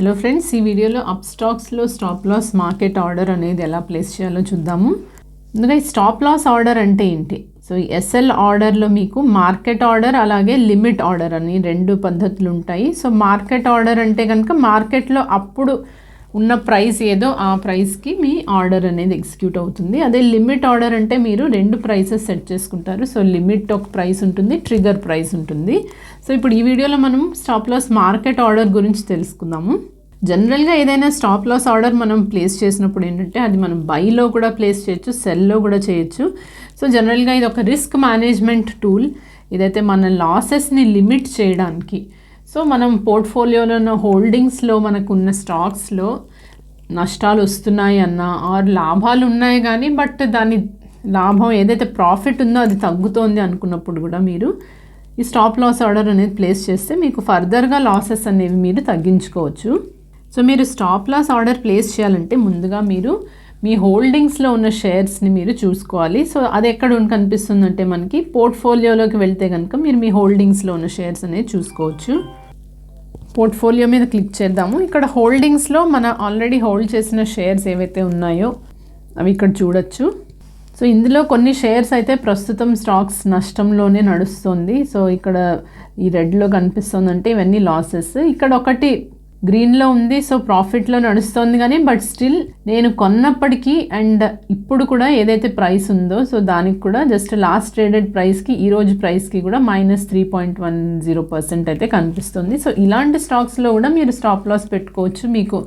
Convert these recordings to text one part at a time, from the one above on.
Hello friends ఈ వీడియోలో up స్టాక్స్లో స్టాప్ లాస్ మార్కెట్ ఆర్డర్ అనేది ఎలా ప్లేస్ చేయాలో చూద్దాము. ముందుగా ఈ స్టాప్ లాస్ ఆర్డర్ అంటే ఏంటి? సో ఈ ఎస్ఎల్ ఆర్డర్లో మీకు మార్కెట్ ఆర్డర్ అలాగే లిమిట్ ఆర్డర్ అని రెండు పద్ధతులు ఉంటాయి. సో మార్కెట్ ఆర్డర్ అంటే కనుక మార్కెట్లో అప్పుడు ఉన్న ప్రైస్ ఏదో ఆ ప్రైస్కి మీ ఆర్డర్ అనేది ఎగ్జిక్యూట్ అవుతుంది. అదే లిమిట్ ఆర్డర్ అంటే మీరు రెండు ప్రైసెస్ సెట్ చేసుకుంటారు. సో లిమిట్ ఒక ప్రైస్ ఉంటుంది ట్రిగర్ ప్రైస్ ఉంటుంది. సో ఇప్పుడు ఈ వీడియోలో మనం స్టాప్ లాస్ మార్కెట్ ఆర్డర్ గురించి తెలుసుకుందాము. జనరల్గా ఏదైనా స్టాప్ లాస్ ఆర్డర్ మనం ప్లేస్ చేసినప్పుడు ఏంటంటే అది మనం బైలో కూడా ప్లేస్ చేయొచ్చు సెల్లో కూడా చేయొచ్చు. సో జనరల్గా ఇది ఒక రిస్క్ మేనేజ్మెంట్ టూల్. ఇదైతే మన లాసెస్ని లిమిట్ చేయడానికి సో మనం పోర్ట్ఫోలియోలో ఉన్న హోల్డింగ్స్లో మనకున్న స్టాక్స్లో నష్టాలు వస్తున్నాయి అన్న ఆర్ లాభాలు ఉన్నాయి కానీ బట్ దాని లాభం ఏదైతే ప్రాఫిట్ ఉందో అది తగ్గుతోంది అనుకున్నప్పుడు కూడా మీరు ఈ స్టాప్ లాస్ ఆర్డర్ అనేది ప్లేస్ చేస్తే మీకు ఫర్దర్గా లాసెస్ అనేవి మీరు తగ్గించుకోవచ్చు. సో మీరు స్టాప్ లాస్ ఆర్డర్ ప్లేస్ చేయాలంటే ముందుగా మీరు మీ హోల్డింగ్స్లో ఉన్న షేర్స్ని మీరు చూసుకోవాలి. సో అది ఎక్కడ ఉండి కనిపిస్తుందంటే మనకి పోర్ట్ఫోలియోలోకి వెళ్తే కనుక మీరు మీ హోల్డింగ్స్లో ఉన్న షేర్స్ అనేది చూసుకోవచ్చు. పోర్ట్ఫోలియో మీద క్లిక్ చేద్దాము. ఇక్కడ హోల్డింగ్స్లో మన ఆల్రెడీ హోల్డ్ చేసిన షేర్స్ ఏవైతే ఉన్నాయో అవి ఇక్కడ చూడొచ్చు. సో ఇందులో కొన్ని షేర్స్ అయితే ప్రస్తుతం స్టాక్స్ నష్టంలోనే నడుస్తుంది. సో ఇక్కడ ఈ రెడ్లో కనిపిస్తుందంటే ఇవన్నీ లాసెస్. ఇక్కడ ఒకటి గ్రీన్లో ఉంది సో ప్రాఫిట్లో నడుస్తుంది కానీ బట్ స్టిల్ నేను కొన్నప్పటికీ అండ్ ఇప్పుడు కూడా ఏదైతే ప్రైస్ ఉందో సో దానికి కూడా జస్ట్ లాస్ట్ ట్రేడెడ్ ప్రైస్కి ఈ రోజు ప్రైస్కి కూడా minus three point one zero percent అయితే కనిపిస్తుంది. సో ఇలాంటి స్టాక్స్లో కూడా మీరు స్టాప్ లాస్ పెట్టుకోవచ్చు. మీకు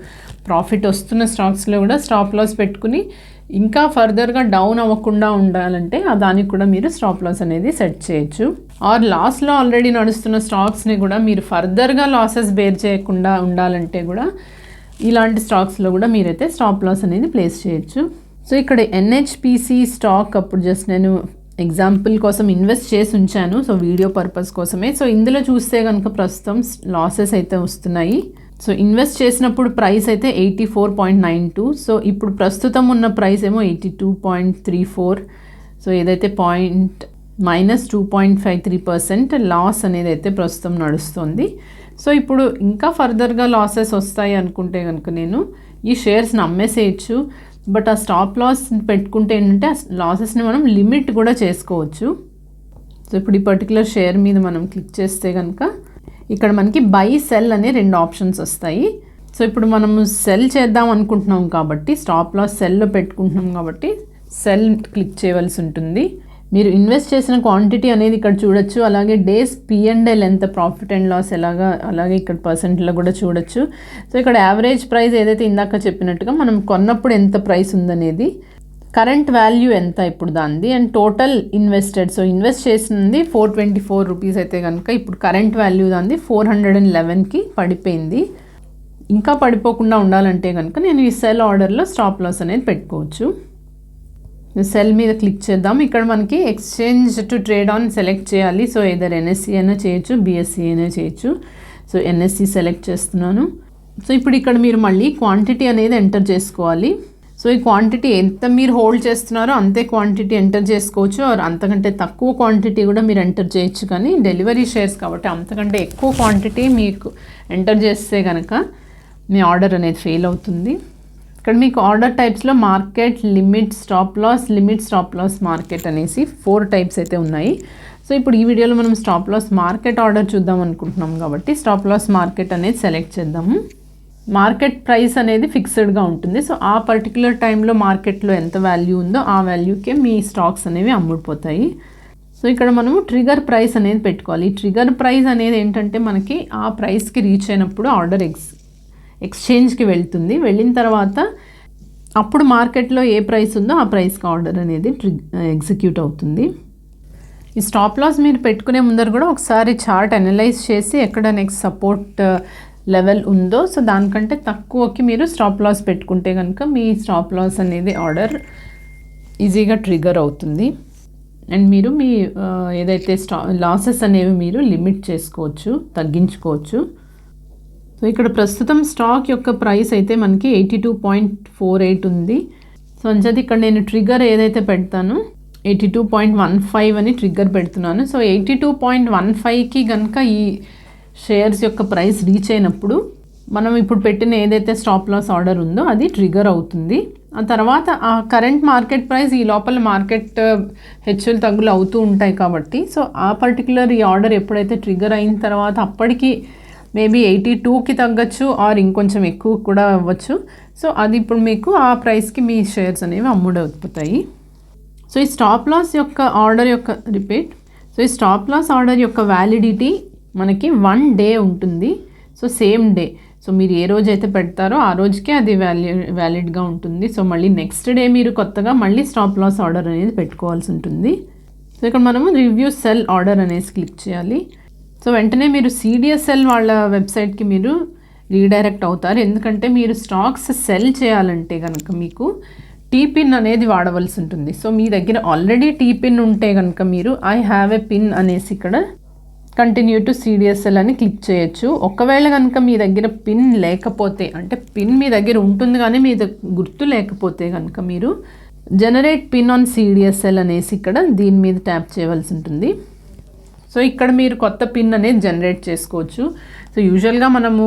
ప్రాఫిట్ వస్తున్న స్టాక్స్లో కూడా స్టాప్ లాస్ పెట్టుకుని ఇంకా ఫర్దర్గా డౌన్ అవ్వకుండా ఉండాలంటే దానికి కూడా మీరు స్టాప్ లాస్ అనేది సెట్ చేయొచ్చు. ఆర్ లాస్లో ఆల్రెడీ నడుస్తున్న స్టాక్స్ని కూడా మీరు ఫర్దర్గా లాసెస్ బేర్ చేయకుండా ఉండాలంటే కూడా ఇలాంటి స్టాక్స్లో కూడా మీరైతే స్టాప్ లాస్ అనేది ప్లేస్ చేయొచ్చు. సో ఇక్కడ ఎన్హెచ్పిసి స్టాక్ అప్పుడు జస్ట్ నేను ఎగ్జాంపుల్ కోసం ఇన్వెస్ట్ చేసి ఉంచాను. సో వీడియో పర్పస్ కోసమే. సో ఇందులో చూస్తే కనుక ప్రస్తుతం లాసెస్ అయితే వస్తున్నాయి. సో ఇన్వెస్ట్ చేసినప్పుడు ప్రైస్ అయితే eighty four point nine two. So ఇప్పుడు ప్రస్తుతం ఉన్న ప్రైస్ ఏమో eighty two point three four. So ఏదైతే point minus two point five three percent loss అనేది అయితే ప్రస్తుతం నడుస్తుంది. సో ఇప్పుడు ఇంకా ఫర్దర్గా లాసెస్ వస్తాయి అనుకుంటే కనుక నేను ఈ షేర్స్ని అమ్మేసేయచ్చు. బట్ ఆ స్టాప్ లాస్ పెట్టుకుంటే ఏంటంటే ఆ లాసెస్ని మనం లిమిట్ కూడా చేసుకోవచ్చు. సో ఇప్పుడు ఈ పర్టికులర్ షేర్ మీద మనం క్లిక్ చేస్తే కనుక ఇక్కడ మనకి బై సెల్ అనే రెండు ఆప్షన్స్ వస్తాయి. సో ఇప్పుడు మనము సెల్ చేద్దాం అనుకుంటున్నాం కాబట్టి స్టాప్ లాస్ సెల్లో పెట్టుకుంటున్నాం కాబట్టి సెల్ క్లిక్ చేయవలసి ఉంటుంది. మీరు ఇన్వెస్ట్ చేసిన క్వాంటిటీ అనేది ఇక్కడ చూడొచ్చు. అలాగే డేస్ పిఎండ్ఎల్ ఎంత ప్రాఫిట్ అండ్ లాస్ ఎలాగా అలాగే ఇక్కడ పర్సెంట్లో కూడా చూడొచ్చు. సో ఇక్కడ యావరేజ్ ప్రైస్ ఏదైతే ఇందాక చెప్పినట్టుగా మనం కొన్నప్పుడు ఎంత ప్రైస్ ఉందనేది కరెంట్ వాల్యూ ఎంత ఇప్పుడు దాంది and total invested so invest చేసింది ఫోర్ ట్వంటీ ఫోర్ రూపీస్ అయితే కనుక ఇప్పుడు కరెంట్ వాల్యూ దాంది ఫోర్ హండ్రెడ్ అండ్ లెవెన్కి పడిపోయింది. ఇంకా పడిపోకుండా ఉండాలంటే కనుక నేను ఈ సెల్ ఆర్డర్లో స్టాప్ లాస్ అనేది పెట్టుకోవచ్చు. సెల్ మీద క్లిక్ చేద్దాం. ఇక్కడ మనకి exchange to trade on select చేయాలి. సో ఏదర్ ఎన్ఎస్సి అయినా చేయొచ్చు బిఎస్సి అయినా చేయొచ్చు. సో ఎన్ఎస్సి సెలెక్ట్ చేస్తున్నాను. సో ఇప్పుడు ఇక్కడ మీరు మళ్ళీ క్వాంటిటీ అనేది ఎంటర్ చేసుకోవాలి. సో ఈ క్వాంటిటీ ఎంత మీరు హోల్డ్ చేస్తున్నారో అంతే క్వాంటిటీ ఎంటర్ చేసుకోవచ్చు. ఆర్ అంతకంటే తక్కువ క్వాంటిటీ కూడా మీరు ఎంటర్ చేయొచ్చు. కానీ డెలివరీ షేర్స్ కాబట్టి అంతకంటే ఎక్కువ క్వాంటిటీ మీకు ఎంటర్ చేస్తే కనుక మీ ఆర్డర్ అనేది ఫెయిల్ అవుతుంది. ఇక్కడ మీకు order టైప్స్లో market limit stop loss limit stop loss market అనేసి ఫోర్ టైప్స్ అయితే ఉన్నాయి. సో ఇప్పుడు ఈ వీడియోలో మనం స్టాప్ లాస్ మార్కెట్ ఆర్డర్ చూద్దాం అనుకుంటున్నాం కాబట్టి స్టాప్ లాస్ మార్కెట్ అనేది సెలెక్ట్ చేద్దాము. మార్కెట్ ప్రైస్ అనేది ఫిక్స్డ్గా ఉంటుంది. సో ఆ పర్టికులర్ టైంలో మార్కెట్లో ఎంత వాల్యూ ఉందో ఆ వాల్యూకే మీ స్టాక్స్ అనేవి అమ్ముడిపోతాయి. సో ఇక్కడ మనము ట్రిగర్ ప్రైస్ అనేది పెట్టుకోవాలి. ఈ ట్రిగర్ ప్రైస్ అనేది ఏంటంటే మనకి ఆ ప్రైస్కి రీచ్ అయినప్పుడు ఆర్డర్ ఎక్స్ ఎక్స్చేంజ్కి వెళ్తుంది. వెళ్ళిన తర్వాత అప్పుడు మార్కెట్లో ఏ ప్రైస్ ఉందో ఆ ప్రైస్కి ఆర్డర్ అనేది ట్రి ఎగ్జిక్యూట్ అవుతుంది. ఈ స్టాప్ లాస్ మీరు పెట్టుకునే ముందర కూడా ఒకసారి చార్ట్ అనలైజ్ చేసి ఎక్కడ నెక్స్ట్ సపోర్ట్ లెవెల్ ఉందో సో దానికంటే తక్కువకి మీరు స్టాప్ లాస్ పెట్టుకుంటే కనుక మీ స్టాప్ లాస్ అనేది ఆర్డర్ ఈజీగా ట్రిగర్ అవుతుంది. అండ్ మీరు మీ ఏదైతే స్టా లాసెస్ అనేవి మీరు లిమిట్ చేసుకోవచ్చు తగ్గించుకోవచ్చు. సో ఇక్కడ ప్రస్తుతం స్టాక్ యొక్క ప్రైస్ అయితే మనకి eighty two point four eight ఉంది. సో అంచేది ఇక్కడ నేను ట్రిగ్గర్ ఏదైతే పెడతానో eighty two point one five అని ట్రిగ్గర్ పెడుతున్నాను. So eighty two point one ఫైవ్కి కనుక ఈ షేర్స్ యొక్క ప్రైస్ రీచ్ అయినప్పుడు మనం ఇప్పుడు పెట్టిన ఏదైతే స్టాప్ లాస్ ఆర్డర్ ఉందో అది ట్రిగర్ అవుతుంది. ఆ తర్వాత ఆ కరెంట్ మార్కెట్ ప్రైస్ ఈ లోపల మార్కెట్ హెచ్చులు తగ్గులు అవుతూ ఉంటాయి కాబట్టి సో ఆ పర్టికులర్ ఈ ఆర్డర్ ఎప్పుడైతే ట్రిగర్ అయిన తర్వాత అప్పటికి మేబీ ఎయిటీ టూకి తగ్గచ్చు ఆర్ ఇంకొంచెం ఎక్కువ కూడా అవ్వచ్చు. సో అది ఇప్పుడు మీకు ఆ ప్రైస్కి మీ షేర్స్ అనేవి అమ్ముడవుతాయి. సో ఈ స్టాప్ లాస్ యొక్క ఆర్డర్ యొక్క రిపీట్ సో ఈ స్టాప్ లాస్ ఆర్డర్ యొక్క వ్యాలిడిటీ మనకి వన్ డే ఉంటుంది. సో సేమ్ డే సో మీరు ఏ రోజు అయితే పెడతారో ఆ రోజుకే అది వ్యాల్యూ వ్యాలిడ్గా ఉంటుంది. సో మళ్ళీ నెక్స్ట్ డే మీరు కొత్తగా మళ్ళీ స్టాప్ లాస్ ఆర్డర్ అనేది పెట్టుకోవాల్సి ఉంటుంది. సో ఇక్కడ మనము రివ్యూ సెల్ ఆర్డర్ అనేసి క్లిక్ చేయాలి. సో వెంటనే మీరు సిడిఎస్ఎల్ వాళ్ళ వెబ్సైట్కి మీరు రీడైరెక్ట్ అవుతారు. ఎందుకంటే మీరు స్టాక్స్ సెల్ చేయాలంటే కనుక మీకు టీ పిన్ అనేది వాడవలసి ఉంటుంది. సో మీ దగ్గర ఆల్రెడీ టీపిన్ ఉంటే కనుక మీరు ఐ హ్యావ్ ఎ పిన్ అనేసి ఇక్కడ కంటిన్యూ టు సిడిఎస్ఎల్ అని క్లిక్ చేయొచ్చు. ఒకవేళ కనుక మీ దగ్గర పిన్ లేకపోతే అంటే పిన్ మీ దగ్గర ఉంటుంది కానీ మీ గుర్తు లేకపోతే కనుక మీరు జనరేట్ పిన్ ఆన్ సిడిఎస్ఎల్ అనేసి ఇక్కడ దీని మీద ట్యాప్ చేయవలసి ఉంటుంది. సో ఇక్కడ మీరు కొత్త పిన్ అనేది జనరేట్ చేసుకోవచ్చు. సో యూజువల్గా మనము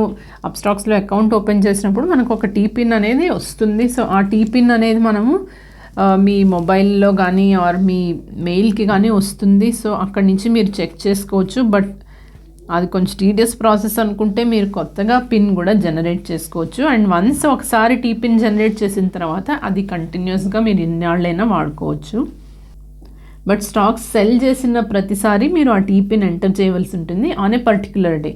అప్స్టాక్స్లో అకౌంట్ ఓపెన్ చేసినప్పుడు మనకు ఒక టీ పిన్ అనేది వస్తుంది. సో ఆ టీ పిన్ అనేది మనము మీ మొబైల్లో కానీ ఆర్ మీ మెయిల్కి కానీ వస్తుంది. సో అక్కడి నుంచి మీరు చెక్ చేసుకోవచ్చు. బట్ అది కొంచెం టీడియస్ ప్రాసెస్ అనుకుంటే మీరు కొత్తగా పిన్ కూడా జనరేట్ చేసుకోవచ్చు. అండ్ వన్స్ ఒకసారి టీ పిన్ జనరేట్ చేసిన తర్వాత అది కంటిన్యూస్గా మీరు ఇన్నాళ్ళైనా వాడుకోవచ్చు. బట్ స్టాక్స్ సెల్ చేసిన ప్రతిసారి మీరు ఆ టీ పిన్ ఎంటర్ చేయవలసి ఉంటుంది ఆన్ ఏ పర్టికులర్ డే.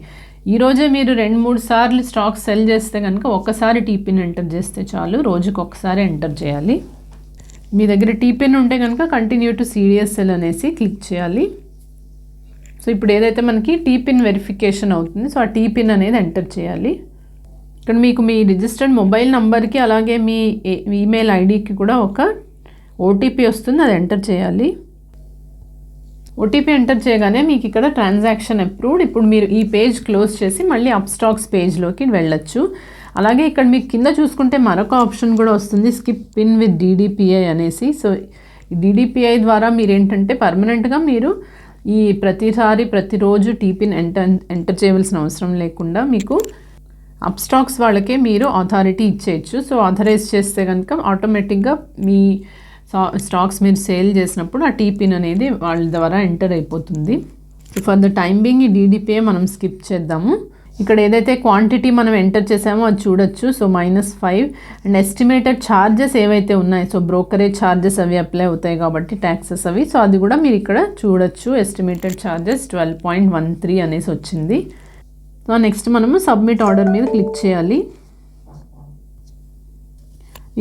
ఈరోజే మీరు రెండు మూడు సార్లు స్టాక్స్ సెల్ చేస్తే కనుక ఒకసారి టీ పిన్ ఎంటర్ చేస్తే చాలు రోజుకొకసారి ఎంటర్ చేయాలి. మీ దగ్గర టీపెన్ ఉంటే కనుక కంటిన్యూ టు సిడిఎస్ఎల్ అనేసి క్లిక్ చేయాలి. సో ఇప్పుడు ఏదైతే మనకి టీ పిన్ వెరిఫికేషన్ అవుతుంది సో ఆ టీ పిన్ అనేది ఎంటర్ చేయాలి. ఇక్కడ మీకు మీ రిజిస్టర్డ్ మొబైల్ నెంబర్కి అలాగే మీ ఈమెయిల్ ఐడికి కూడా ఒక ఓటీపీ వస్తుంది అది ఎంటర్ చేయాలి. ఓటీపీ ఎంటర్ చేయగానే మీకు ఇక్కడ ట్రాన్సాక్షన్ అప్రూవ్డ్ ఇప్పుడు మీరు ఈ పేజ్ క్లోజ్ చేసి మళ్ళీ అప్స్టాక్స్ పేజ్లోకి వెళ్ళొచ్చు. అలాగే ఇక్కడ మీకు కింద చూసుకుంటే మరొక ఆప్షన్ కూడా వస్తుంది స్కిప్ పిన్ విత్ డీడీపీఐ అనేసి. సో డీడీపీఐ ద్వారా మీరు ఏంటంటే పర్మనెంట్గా మీరు ఈ ప్రతిసారి ప్రతిరోజు టీపిన్ ఎంటర్ ఎంటర్ చేయవలసిన అవసరం లేకుండా మీకు అప్స్టాక్స్ వాళ్ళకే మీరు అథారిటీ ఇచ్చేయచ్చు. సో ఆథరైజ్ చేస్తే కనుక ఆటోమేటిక్గా మీ స్టాక్స్ మీరు సేల్ చేసినప్పుడు ఆ టీపిన్ అనేది వాళ్ళ ద్వారా ఎంటర్ అయిపోతుంది. So for the time being ఈ డీడీపీఏ మనం స్కిప్ చేద్దాము. ఇక్కడ ఏదైతే క్వాంటిటీ మనం ఎంటర్ చేసామో అది చూడొచ్చు. So minus five and estimated charges ఏవైతే ఉన్నాయి సో బ్రోకరేజ్ ఛార్జెస్ అవి అప్లై అవుతాయి కాబట్టి ట్యాక్సెస్ అవి. సో అది కూడా మీరు ఇక్కడ చూడొచ్చు. Estimated charges twelve point one three అనేసి వచ్చింది. సో నెక్స్ట్ మనము సబ్మిట్ ఆర్డర్ మీద క్లిక్ చేయాలి.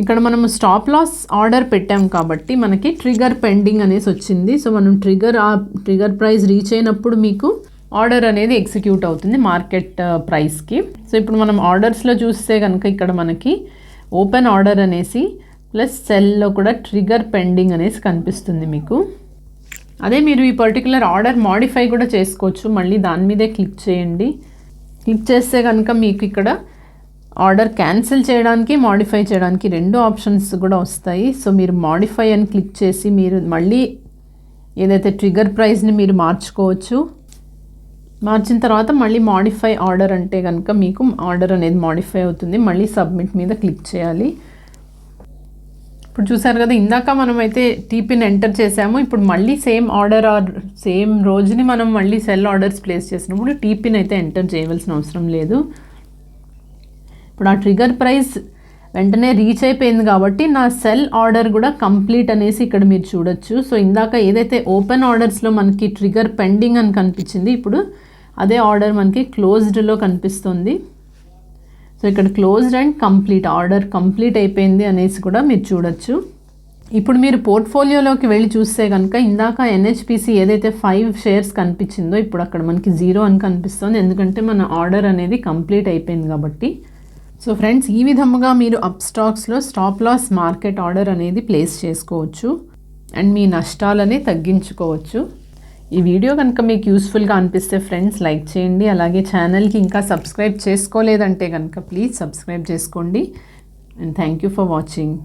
ఇక్కడ మనము స్టాప్ లాస్ ఆర్డర్ పెట్టాం కాబట్టి మనకి ట్రిగర్ పెండింగ్ అనేసి వచ్చింది. సో మనం ట్రిగర్ ఆ ట్రిగర్ ప్రైస్ రీచ్ అయినప్పుడు మీకు ఆర్డర్ అనేది ఎగ్జిక్యూట్ అవుతుంది మార్కెట్ ప్రైస్కి. సో ఇప్పుడు మనం ఆర్డర్స్లో చూస్తే కనుక ఇక్కడ మనకి ఓపెన్ ఆర్డర్ అనేసి ప్లస్ సెల్లో కూడా ట్రిగర్ పెండింగ్ అనేసి కనిపిస్తుంది మీకు. అదే మీరు ఈ పర్టికులర్ ఆర్డర్ మాడిఫై కూడా చేసుకోవచ్చు. మళ్ళీ దాని మీదే క్లిక్ చేయండి. క్లిక్ చేస్తే కనుక మీకు ఇక్కడ ఆర్డర్ క్యాన్సిల్ చేయడానికి మాడిఫై చేయడానికి రెండు ఆప్షన్స్ కూడా వస్తాయి. సో మీరు మాడిఫై అని క్లిక్ చేసి మీరు మళ్ళీ ఏదైతే ట్రిగర్ ప్రైస్ని మీరు మార్చుకోవచ్చు. మార్చిన తర్వాత మళ్ళీ మాడిఫై ఆర్డర్ అంటే కనుక మీకు ఆర్డర్ అనేది మాడిఫై అవుతుంది. మళ్ళీ సబ్మిట్ మీద క్లిక్ చేయాలి. ఇప్పుడు చూసారు కదా ఇందాక మనమైతే టీపీని ఎంటర్ చేసాము. ఇప్పుడు మళ్ళీ సేమ్ ఆర్డర్ ఆర్ సేమ్ రోజుని మనం మళ్ళీ సెల్ ఆర్డర్స్ ప్లేస్ చేసినప్పుడు టీపీని అయితే ఎంటర్ చేయవలసిన అవసరం లేదు. ఇప్పుడు ఆ ట్రిగర్ ప్రైస్ వెంటనే రీచ్ అయిపోయింది కాబట్టి నా సెల్ ఆర్డర్ కూడా కంప్లీట్ అనేసి ఇక్కడ మీరు చూడొచ్చు. సో ఇందాక ఏదైతే ఓపెన్ ఆర్డర్స్లో మనకి ట్రిగర్ పెండింగ్ అని కనిపించింది ఇప్పుడు అదే ఆర్డర్ మనకి క్లోజ్డ్లో కనిపిస్తుంది. సో ఇక్కడ closed and complete order complete అయిపోయింది అనేసి కూడా మీరు చూడొచ్చు. ఇప్పుడు మీరు పోర్ట్ఫోలియోలోకి వెళ్ళి చూస్తే కనుక ఇందాక ఎన్హెచ్పిసి ఏదైతే ఫైవ్ షేర్స్ కనిపించిందో ఇప్పుడు అక్కడ మనకి జీరో అని కనిపిస్తుంది. ఎందుకంటే మన ఆర్డర్ అనేది కంప్లీట్ అయిపోయింది కాబట్టి. సో ఫ్రెండ్స్ ఈ విధముగా మీరు అప్ స్టాక్స్లో స్టాప్ లాస్ మార్కెట్ ఆర్డర్ అనేది ప్లేస్ చేసుకోవచ్చు. అండ్ మీ నష్టాలని తగ్గించుకోవచ్చు. ఈ వీడియో కనుక మీకు యూస్ఫుల్గా అనిపిస్తే ఫ్రెండ్స్ లైక్ చేయండి. అలాగే ఛానల్కి ఇంకా సబ్స్క్రైబ్ చేసుకోలేదంటే కనుక ప్లీజ్ సబ్స్క్రైబ్ చేసుకోండి. And thank you for watching